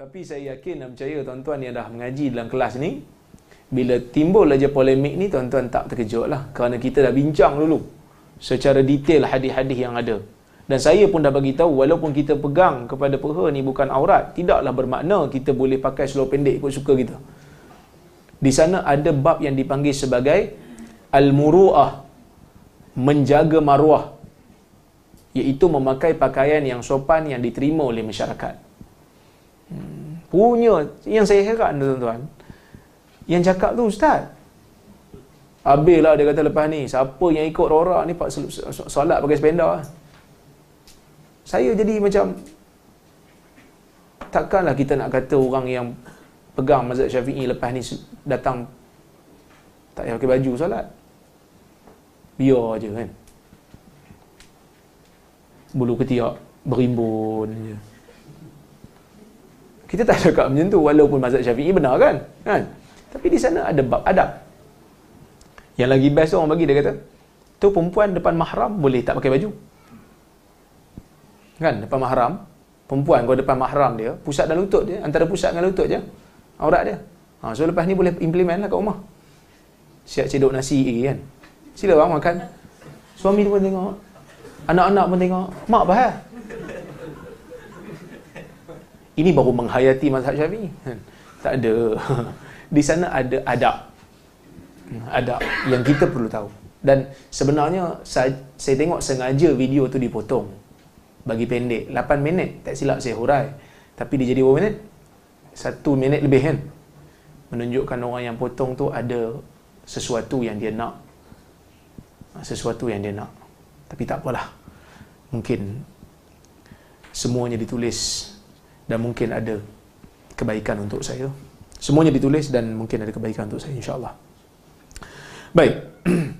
Tapi saya yakin dan percaya tuan-tuan yang dah mengaji dalam kelas ni, bila timbul aja polemik ni, tuan-tuan tak terkejut lah. Kerana kita dah bincang dulu secara detail hadis-hadis yang ada. Dan saya pun dah bagi tahu walaupun kita pegang kepada peha ni bukan aurat, tidaklah bermakna kita boleh pakai seluar pendek ikut suka kita. Di sana ada bab yang dipanggil sebagai al-muru'ah, menjaga maruah iaitu memakai pakaian yang sopan yang diterima oleh masyarakat. Punya yang saya heran tuan-tuan. Yang cakap tu ustaz. Habislah dia kata lepas ni, siapa yang ikut Rora ni pak solat pakai sependa. Saya jadi macam takkanlah kita nak kata orang yang pegang mazhab Syafi'i lepas ni datang tak payah pakai baju solat. Biar aja kan bulu ketiak berimbun je. Kita tak cakap macam tu walaupun mazhab Syafi'i benar kan? Kan? Tapi di sana ada bab adab. Yang lagi best orang bagi dia kata, tu perempuan depan mahram boleh tak pakai baju. Kan? Depan mahram, perempuan kalau depan mahram dia, pusat dan lutut dia, antara pusat dengan lutut je, aurat dia. Ha, so lepas ni boleh implement lah kat rumah. Siap cedok nasi kan? Sila bang makan. Suami pun tengok. Anak-anak pun tengok, mak bahaya. Ini baru menghayati mazhab syafi'i. Hmm, tak ada. Di sana ada adab. Adab yang kita perlu tahu. Dan sebenarnya saya, saya tengok sengaja video tu dipotong. Bagi pendek. 8 minit. Tak silap saya hurai. Tapi dia jadi berapa minit? 1 minit lebih kan? Menunjukkan orang yang potong tu ada sesuatu yang dia nak. Sesuatu yang dia nak. Tapi tak apalah. Mungkin semuanya ditulis dan mungkin ada kebaikan untuk saya. Semuanya ditulis dan mungkin ada kebaikan untuk saya insya-Allah. Baik.